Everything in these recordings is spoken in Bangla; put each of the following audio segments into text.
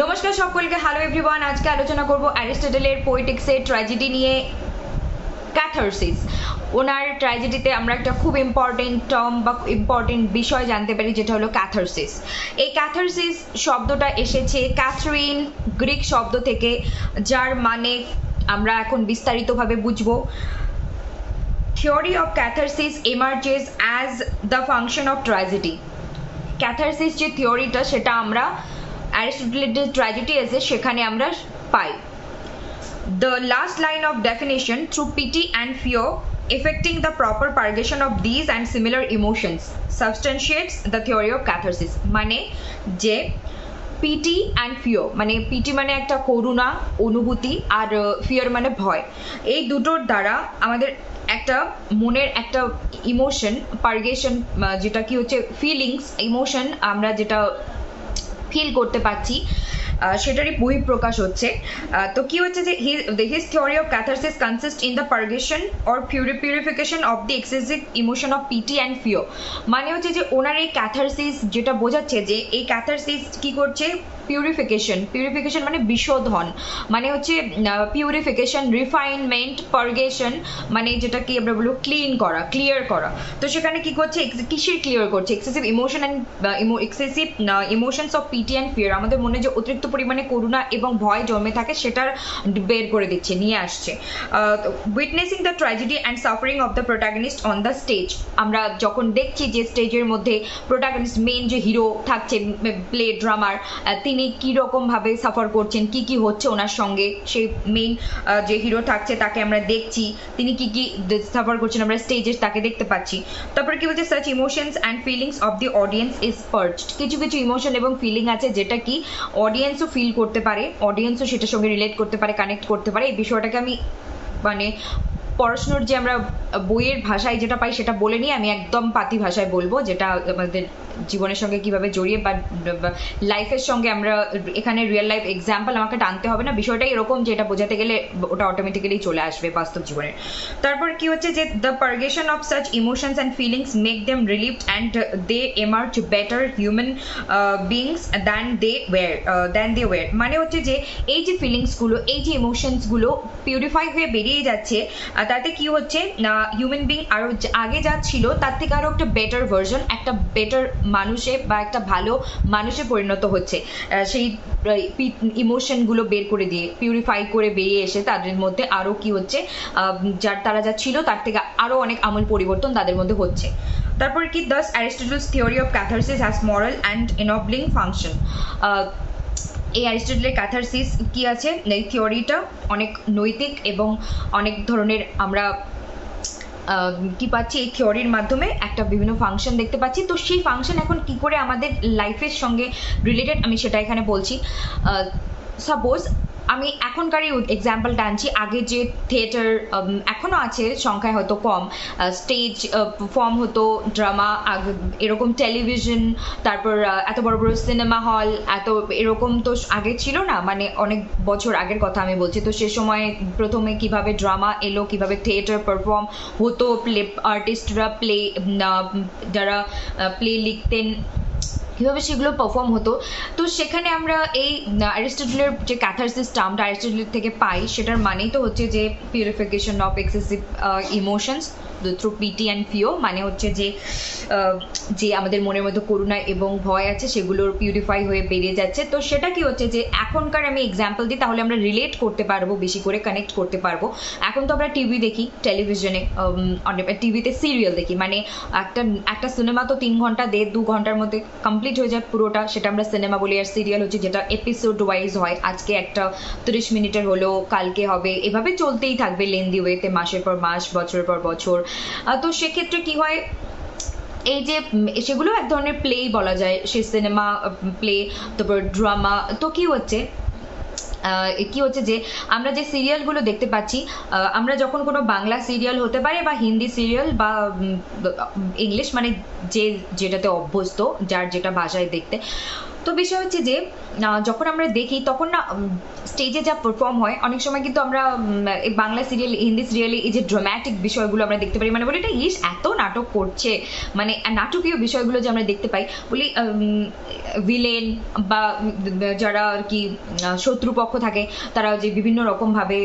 নমস্কার সকলকে হ্যালো এভরিওয়ান আজকে আলোচনা করব অ্যারিস্টটলের পোয়েটিক্সের ট্র্যাজেডি নিয়ে ক্যাথারসিস ওনার ট্র্যাজেডিতে আমরা একটা খুব ইম্পর্টেন্ট টার্ম বা ইম্পর্টেন্ট বিষয় জানতে পারি, যেটা হলো ক্যাথারসিস এই ক্যাথারসিস শব্দটা এসেছে ক্যাথরিন গ্রিক শব্দ থেকে, যার মানে আমরা এখন বিস্তারিতভাবে বুঝব। Theory of catharsis emerges as the function of tragedy catharsis যে থিওরিটা সেটা আমরা অ্যারিস্টটলের ট্র্যাজেডি এসে সেখানে আমরা পাই The last line of definition through pity and fear affecting the proper purgation of these and similar emotions substantiates the theory of catharsis মানে যে পিটি অ্যান্ড ফিও মানে পিটি মানে একটা করুণা অনুভূতি আর ফিয়ার মানে ভয় এই দুটোর দ্বারা আমাদের একটা মনের একটা ইমোশন পার্গেশন যেটা কি হচ্ছে ফিলিংস ইমোশন আমরা যেটা ফিল করতে পারছি সেটারই বহিঃপ্রকাশ হচ্ছে। তো কি হচ্ছে যে the his theory of catharsis consist in the purgation or purification of the excessive emotion of pity and fear মানে হচ্ছে যে ওনার এই ক্যাথারসিস যেটা বোঝাচ্ছে যে এই ক্যাথারসিস কি করছে? পিউরিফিকেশন পিউরিফিকেশন মানে বিশোধন মানে হচ্ছে পিউরিফিকেশন রিফাইনমেন্ট পার্গেশন মানে যেটা কি আমরা বলব ক্লিন করা ক্লিয়ার করা। তো সেখানে কি করছে কিসের ক্লিয়ার করছে? Excessive emotion and excessive emotions of pity and fear আমাদের মনে যে অতিরিক্ত পরিমাণে করুণা এবং ভয় জন্মে থাকে সেটার বের করে দিচ্ছে, নিয়ে আসছে। Witnessing the tragedy and suffering of the protagonist on the stage আমরা যখন দেখছি যে স্টেজের মধ্যে প্রোটাগনিস্ট মেন যে হিরো থাকছে প্লে ড্রামার তিনি কি রকম ভাবে সাফার করছেন? কি কি হচ্ছে ওনার সঙ্গে? সেই মেইন যে হিরো থাকছে তাকে আমরা দেখছি। তিনি কি কি সাফার করছেন? আমরা স্টেজে তাকে দেখতে পাচ্ছি। তারপরে কি বলছে? Such emotions and feelings of the audience is purged কিছু কিছু ইমোশন এবং ফিলিং আছে যেটা কি অডিয়েন্সও ফিল করতে পারে অডিয়েন্সও সেটার সঙ্গে রিলেট করতে পারে কানেক্ট করতে পারে। এই বিষয়টাকে আমি মানে পড়াশুনোর যে আমরা বইয়ের ভাষায় যেটা পাই সেটা বলে নিয়ে আমি একদম পাতি ভাষায় বলব, যেটা আমাদের জীবনের সঙ্গে কীভাবে জড়িয়ে বা লাইফের সঙ্গে আমরা, এখানে রিয়েল লাইফ এক্সাম্পল আমাকে টানতে হবে না। বিষয়টা এরকম যে এটা বোঝাতে গেলে ওটা অটোমেটিক্যালি চলে আসবে বাস্তব জীবনে। তারপর কি হচ্ছে যে the purgation of such emotions and feelings make them relieved and they emerge better human beings than they were than they were মানে হচ্ছে যে এই যে ফিলিংসগুলো এই যে ইমোশনসগুলো পিউরিফাই হয়ে বেরিয়ে যাচ্ছে তাতে কি হচ্ছে হিউম্যান বিং আরও আগে যা ছিল তার থেকে আরও একটা বেটার ভার্জন একটা বেটার মানুষে বা একটা ভালো মানুষে পরিণত হচ্ছে। সেই ইমোশনগুলো বের করে দিয়ে পিউরিফাই করে বেরিয়ে এসে তাদের মধ্যে আরও কি হচ্ছে যার তারা যা ছিল তার থেকে আরও অনেক আমূল পরিবর্তন তাদের মধ্যে হচ্ছে। তারপর কি thus Aristotle's theory of catharsis has moral and enabling function এই অ্যারিস্টটলের ক্যাথারসিস কি আছে? এই থিওরিটা অনেক নৈতিক এবং অনেক ধরনের আমরা কি পাচ্ছি এই থিওরির মাধ্যমে? একটা বিভিন্ন ফাংশন দেখতে পাচ্ছি। তো সেই ফাংশন এখন কি করে আমাদের লাইফের সঙ্গে রিলেটেড আমি সেটা এখানে বলছি। সাপোজ আমি এখনকারই এক্সাম্পল টানছি। আগে যে থিয়েটার এখনও আছে, সংখ্যায় হয়তো কম। স্টেজ ফর্ম হতো ড্রামা এরকম টেলিভিশন তারপর এত বড় বড় সিনেমা হল এত এরকম তো আগে ছিল না। মানে অনেক বছর আগের কথা আমি বলছি। তো সে সময় প্রথমে কীভাবে ড্রামা এলো, কীভাবে থিয়েটার পারফর্ম হতো প্লে আর্টিস্টরা প্লে যারা প্লে লিখতেন কীভাবে সেগুলো পারফর্ম হতো। তো সেখানে আমরা এই অ্যারিস্টটলের যে ক্যাথারসিস টার্মটা অ্যারিস্টটলের থেকে পাই, সেটার মানেই তো হচ্ছে যে purification of excessive emotions through pity and fear মানে হচ্ছে যে যে আমাদের মনের মধ্যে করুণা এবং ভয় আছে সেগুলোর পিউরিফাই হয়ে বেরিয়ে যাচ্ছে। তো সেটা কি হচ্ছে যে, এখনকার আমি এক্সাম্পল দিই, তাহলে আমরা রিলেট করতে পারব, বেশি করে কানেক্ট করতে পারব। এখন তো আমরা টিভি দেখি টেলিভিশনে টিভিতে সিরিয়াল দেখি মানে একটা একটা সিনেমা তো তিন ঘণ্টা দেড় দু ঘণ্টার মধ্যে কমপ্লিট হয়ে যায় পুরোটা, সেটা আমরা সিনেমা বলি আর সিরিয়াল হচ্ছে যেটা এপিসোড ওয়াইজ হয়। আজকে একটা তিরিশ মিনিটের হলো, কালকে হবে। এভাবে চলতেই থাকবে লেন্দি ওয়েতে মাসের পর মাস, বছরের পর বছর। তো সেক্ষেত্রে কি হয়, এই যে সেগুলো এক ধরনের প্লেই বলা যায়। সে সিনেমা প্লে তারপর ড্রামা তো কি হচ্ছে কি হচ্ছে যে, আমরা যে সিরিয়ালগুলো দেখতে পাচ্ছি আমরা যখন কোনো বাংলা সিরিয়াল হতে পারে বা হিন্দি সিরিয়াল বা ইংলিশ মানে যে যেটাতে অভ্যস্ত, যার যেটা ভাষায় দেখতে তো বিষয় হচ্ছে যে যখন আমরা দেখি, তখন না স্টেজে যা পারফর্ম হয়, অনেক সময় কিন্তু আমরা বাংলা সিরিয়াল হিন্দি সিরিয়ালে এই যে ড্রামাটিক বিষয়গুলো আমরা দেখতে পারি। মানে বলি, এটা ইস, এত নাটক করছে। মানে নাটকীয় বিষয়গুলো যে আমরা দেখতে পাই, বলি ভিলেন বা যারা আর কি শত্রুপক্ষ থাকে, তারা যে বিভিন্ন রকমভাবে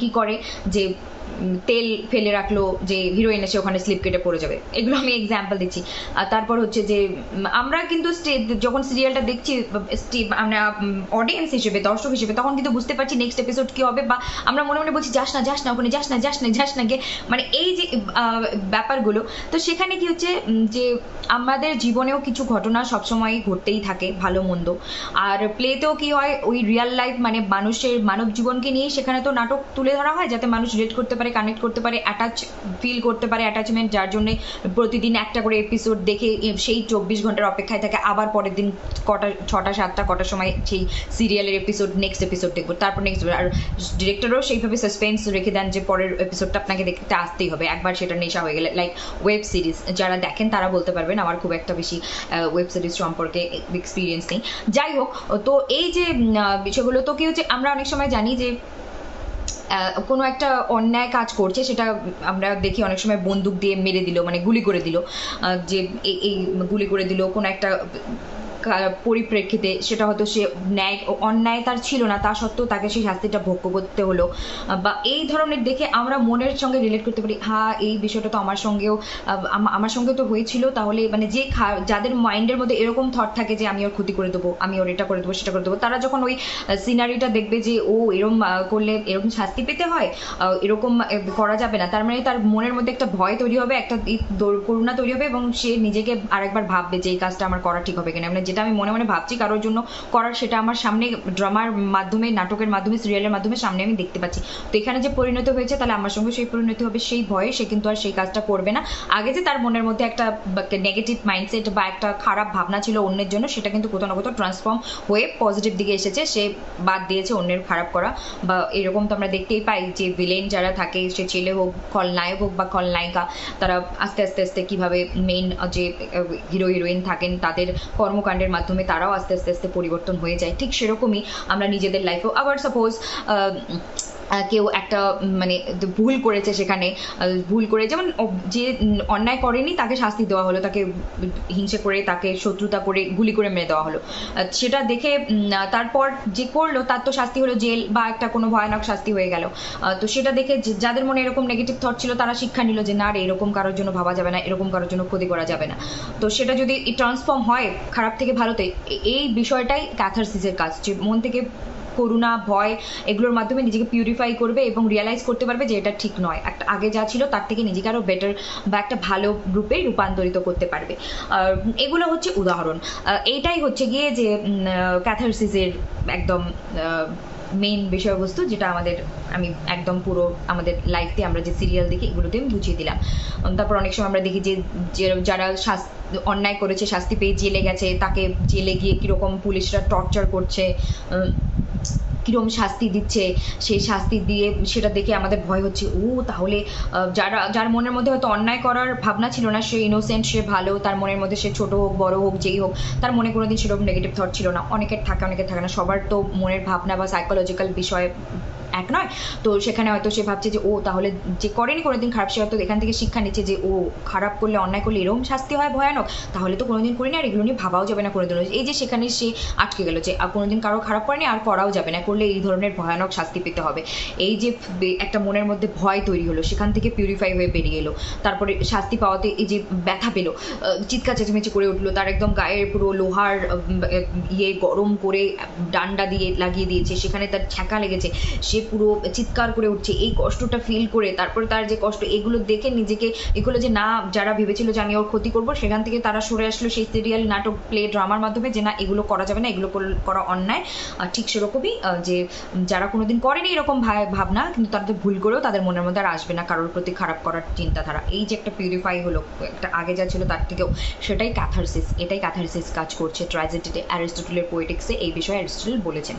কি করে, যে তেল ফেলে রাখল যে হিরোইন এসে ওখানে স্লিপ কেটে পড়ে যাবে। এগুলো আমি এক্সাম্পল দিচ্ছি। আর তারপর হচ্ছে যে আমরা কিন্তু যখন সিরিয়ালটা দেখছি আমরা অডিয়েন্স হিসেবে, দর্শক হিসেবে, তখন কিন্তু বুঝতে পারছি নেক্সট এপিসোড কি হবে বা আমরা মনে মনে বলছি, যাস না যাস না ওখানে, যাস না যাস না যাস না গে। মানে এই যে ব্যাপারগুলো, তো সেখানে কি হচ্ছে যে আমাদের জীবনেও কিছু ঘটনা সবসময় ঘটতেই থাকে, ভালো, মন্দ। আর প্লেতেও কি হয়, ওই রিয়াল লাইফ মানে মানুষের মানব জীবনকে নিয়ে সেখানে তো নাটক তুলে ধরা হয়, যাতে মানুষ রিলেট করতে পারে কানেক্ট করতে পারে অ্যাটাচ ফিল করতে পারে অ্যাটাচমেন্ট যার জন্য প্রতিদিন একটা করে এপিসোড দেখে সেই চব্বিশ ঘণ্টার অপেক্ষায় থাকে। আবার পরের দিন কটা, ছটা, সাতটা, কটার সময় সেই সিরিয়ালের এপিসোড নেক্সট এপিসোড দেখব। তারপর নেক্সট আর ডিরেক্টরও সেইভাবে সাসপেন্স রেখে দেন যে পরের এপিসোডটা আপনাকে দেখতে আসতেই হবে। একবার সেটা নেশা হয়ে গেলে লাইক ওয়েব সিরিজ যারা দেখেন তারা বলতে পারবেন আমার খুব একটা বেশি ওয়েব সিরিজ সম্পর্কে এক্সপিরিয়েন্স নেই। যাই হোক, তো এই যে বিষয়গুলো, তো কি হচ্ছে, আমরা অনেক সময় জানি যে কোনো একটা অন্যায় কাজ করছে, সেটা আমরা দেখি অনেক সময় বন্দুক দিয়ে মেরে দিল মানে গুলি করে দিল। যে এই- গুলি করে দিল, কোনো একটা পরিপ্রেক্ষিতে সেটা হয়তো সে ন্যায় অন্যায় তার ছিল না, তা সত্ত্বেও তাকে সেই শাস্তিটা ভোগ করতে হলো। বা এই ধরনের দেখে আমরা মনের সঙ্গে রিলেট করতে পারি হ্যাঁ এই বিষয়টা তো আমার সঙ্গেও আমার সঙ্গে তো হয়েছিল, তাহলে মানে যে যাদের মাইন্ডের মধ্যে এরকম থট থাকে যে আমি ওর ক্ষতি করে দেবো, আমি ওর এটা করে দেবো, সেটা করে দেবো, তারা যখন ওই সিনারিটা দেখবে যে ও এরকম করলে এরকম শাস্তি পেতে হয় এরকম করা যাবে না, তার মানে তার মনের মধ্যে একটা ভয় তৈরি হবে, একটা করুণা তৈরি হবে এবং সে নিজেকে আরেকবার ভাববে যে এই কাজটা আমার করা ঠিক হবে কিনা। মানে যেটা আমি মনে মনে ভাবছি। কারোর জন্য করার সেটা আমার সামনে ড্রামার মাধ্যমে, নাটকের মাধ্যমে সিরিয়ালের মাধ্যমে সামনে আমি দেখতে পাচ্ছি। তো এখানে যে পরিণত হয়েছে, তাহলে আমার সঙ্গে সেই পরিণতি হবে সেই ভয়ে সে কিন্তু আর সেই কাজটা করবে না। আগে যে তার মনের মধ্যে একটা নেগেটিভ মাইন্ডসেট বা একটা খারাপ ভাবনা ছিল অন্যের জন্য, সেটা কিন্তু কোথাও না কোথাও ট্রান্সফর্ম হয়ে পজিটিভ দিকে এসেছে। সে বাদ দিয়েছে অন্যের খারাপ করা। বা এরকম তো আমরা দেখতেই পাই যে ভিলেন যারা থাকে, সে ছেলে হোক খলনায়ক হোক বা খলনায়িকা তারা আস্তে আস্তে আস্তে কীভাবে মেইন যে হিরো হিরোইন থাকেন, তাদের কর্মকাণ্ডের মাধ্যমে তারাও আস্তে আস্তে আস্তে পরিবর্তন হয়ে যায়। ঠিক সেরকমই আমরা নিজেদের লাইফেও আবার সাপোজ কেউ একটা মানে ভুল করেছে সেখানে ভুল করে যেমন যে অন্যায় করেনি, তাকে শাস্তি দেওয়া হলো, তাকে হিংসে করে, তাকে শত্রুতা করে, গুলি করে মেরে দেওয়া হলো। সেটা দেখে তারপর যে করল, তার তো শাস্তি হলো জেল বা একটা কোনো ভয়ানক শাস্তি হয়ে গেল। তো সেটা দেখে যাদের মনে এরকম নেগেটিভ থট ছিল, তারা শিক্ষা নিল যে, না রে, এরকম কারোর জন্য ভাবা যাবে না, এরকম কারোর জন্য ক্ষতি করা যাবে না। তো সেটা যদি ট্রান্সফর্ম হয়, খারাপ থেকে ভালোতে এই বিষয়টাই ক্যাথারসিসের কাজ, যে মন থেকে করুণা, ভয়, এগুলোর মাধ্যমে নিজেকে পিউরিফাই করবে এবং রিয়েলাইজ করতে পারবে যে এটা ঠিক নয়। একটা আগে যা ছিল তার থেকে নিজেকে আরও বেটার বা একটা ভালো রূপে রূপান্তরিত করতে পারবে। এগুলো হচ্ছে উদাহরণ। এইটাই হচ্ছে গিয়ে যে ক্যাথারসিসের একদম মেইন বিষয়বস্তু যেটা আমাদের, আমি একদম পুরো আমাদের লাইফে আমরা যে সিরিয়াল দেখি এগুলোতে আমি বুঝিয়ে দিলাম। তারপর অনেক সময় আমরা দেখি যে যারা অন্যায় করেছে, শাস্তি পেয়ে জেলে গেছে, তাকে জেলে গিয়ে কীরকম পুলিশরা টর্চার করছে কিরম শাস্তি দিচ্ছে, সেই শাস্তি দিয়ে সেটা দেখে আমাদের ভয় হচ্ছে। ও, তাহলে যারা, যার মনের মধ্যে হয়তো অন্যায় করার ভাবনা ছিল না, সে ইনোসেন্ট সে ভালো, তার মনের মধ্যে সে ছোটো হোক, বড় হোক, যেই হোক, তার মনে কোনো দিন সেরকম নেগেটিভ থট ছিল না। অনেকের থাকে অনেকের থাকে না। সবার তো মনের ভাবনা বা সাইকোলজিক্যাল বিষয় এক নয়। তো সেখানে হয়তো সে ভাবছে যে, ও তাহলে যে করেনি কোনোদিন খারাপ, সে হয়তো এখান থেকে শিক্ষা নিচ্ছে যে, ও খারাপ করলে, অন্যায় করলে এরকম শাস্তি হয় ভয়ানক। তাহলে তো কোনোদিন করিনি আর এগুলো নিয়ে ভাবাও যাবে না কোনোদিন এই যে সেখানে সে আটকে গেল যে, আর কোনোদিন কারও খারাপ করেনি, আর করাও যাবে না। করলে এই ধরনের ভয়ানক শাস্তি পেতে হবে। এই যে একটা মনের মধ্যে ভয় তৈরি হলো, সেখান থেকে পিউরিফাই হয়ে বেরিয়ে এলো। তারপরে শাস্তি পাওয়াতে এই যে ব্যথা পেল চিৎকার চেঁচামেচি করে উঠল, তার একদম গায়ের পুরো লোহার ইয়ে গরম করে, ডান্ডা দিয়ে লাগিয়ে দিয়েছে। সেখানে তার ছ্যাঁকা লেগেছে। সে পুরো চিৎকার করে উঠছে, এই কষ্টটা ফিল করে, তারপরে তার যে কষ্ট, এগুলো দেখে নিজেকে এগুলো যে না, যারা ভেবেছিল যে আমি ওর ক্ষতি করব, সেখান থেকে তারা সরে আসলো সেই সিরিয়াল নাটক প্লে ড্রামার মাধ্যমে যে না, এগুলো করা যাবে না, এগুলো করা অন্যায়। ঠিক সেরকমই যে যারা কোনোদিন করেনি এরকম ভাবনা, কিন্তু তাদের ভুল করেও তাদের মনের মধ্যে আর আসবে না, কারোর প্রতি খারাপ করার চিন্তাধারা। এই যে একটা পিউরিফাই হলো, একটা আগে যা ছিল তার থেকেও, সেটাই ক্যাথারসিস এটাই ক্যাথারসিস কাজ করছে। ট্রাইজেডিতে অ্যারিস্টটলের পোয়েটিক্সে এই বিষয়ে অ্যারিস্টটল বলেছেন।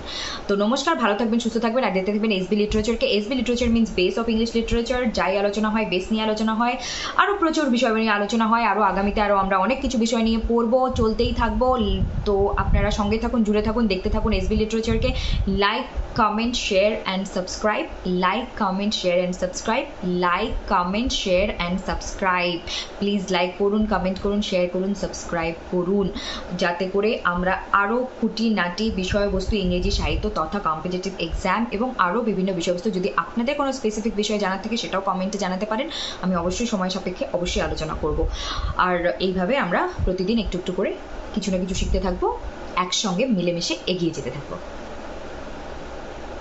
তো নমস্কার, ভালো থাকবেন, সুস্থ থাকবেন আর দেখতে থাকবেন SB লিটারেচারকে SB literature means base of English literature যাই আলোচনা হয় বেস নিয়ে আলোচনা হয় আরও প্রচুর বিষয় নিয়ে আলোচনা হয় আরও আগামীতে আরও আমরা অনেক কিছু বিষয় নিয়ে পড়ব, চলতেই থাকব। তো আপনারা সঙ্গে থাকুন, জুড়ে থাকুন, দেখতে থাকুন SB লিটারেচারকে like comment share and subscribe like comment share and subscribe like comment share and subscribe please like করুন কমেন্ট করুন শেয়ার করুন সাবস্ক্রাইব করুন। যাতে করে আমরা আরও খুঁটিনাটি বিষয়বস্তু ইংরেজি সাহিত্য তথা কম্পিটিটিভ এক্সাম এবং আরও বিভিন্ন বিষয়বস্তু যদি আপনাদের কোনো স্পেসিফিক বিষয় জানার থাকে সেটাও কমেন্টে জানাতে পারেন। আমি অবশ্যই সময় সাপেক্ষে অবশ্যই আলোচনা করব। আর এইভাবে আমরা প্রতিদিন একটু একটু করে কিছু না কিছু শিখতে থাকব, একসঙ্গে মিলেমিশে এগিয়ে যেতে থাকব।